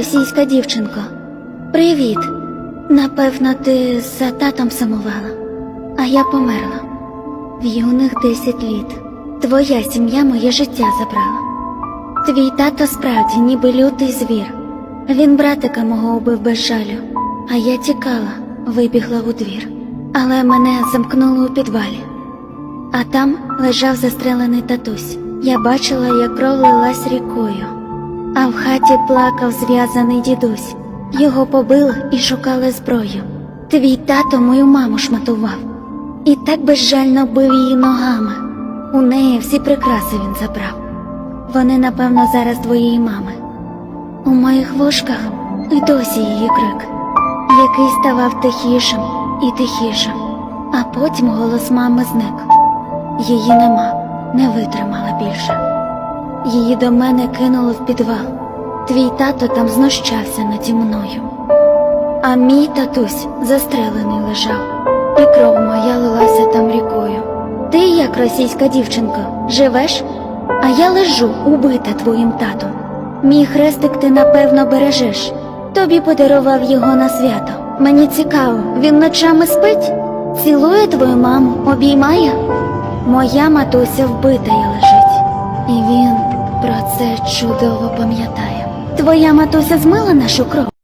Російська дівчинко, привіт. Напевно, ти за татом сумувала, а я померла. В юних 10 літ. Твоя сім'я моє життя забрала. Твій тато справді ніби лютий звір. Він братика мого убив без жалю, а я тікала, вибігла у двір. Але мене замкнуло у підвалі. А там лежав застрелений татусь. Я бачила, як кров лилась рікою. А в хаті плакав зв'язаний дідусь. Його побили і шукали зброю. Твій тато мою маму шматував. І так безжально бив її ногами. У неї всі прикраси він забрав. Вони, напевно, зараз твоєї мами. У моїх вушках і досі її крик, який ставав тихішим і тихішим, а потім голос мами зник. Її нема, не витримала більше. Її до мене кинуло в підвал. Твій тато там знущався наді мною. А мій татусь застрелений лежав, і кров моя лилася там рікою. Ти, як російська дівчинка, живеш, а я лежу, убита твоїм татом. Мій хрестик ти напевно бережеш. Тобі подарував його на свято. Мені цікаво, він ночами спить, цілує твою маму, обіймає. Моя матуся вбита і лежить, і він про це чудово пам'ятає. Твоя матуся змила нашу кров.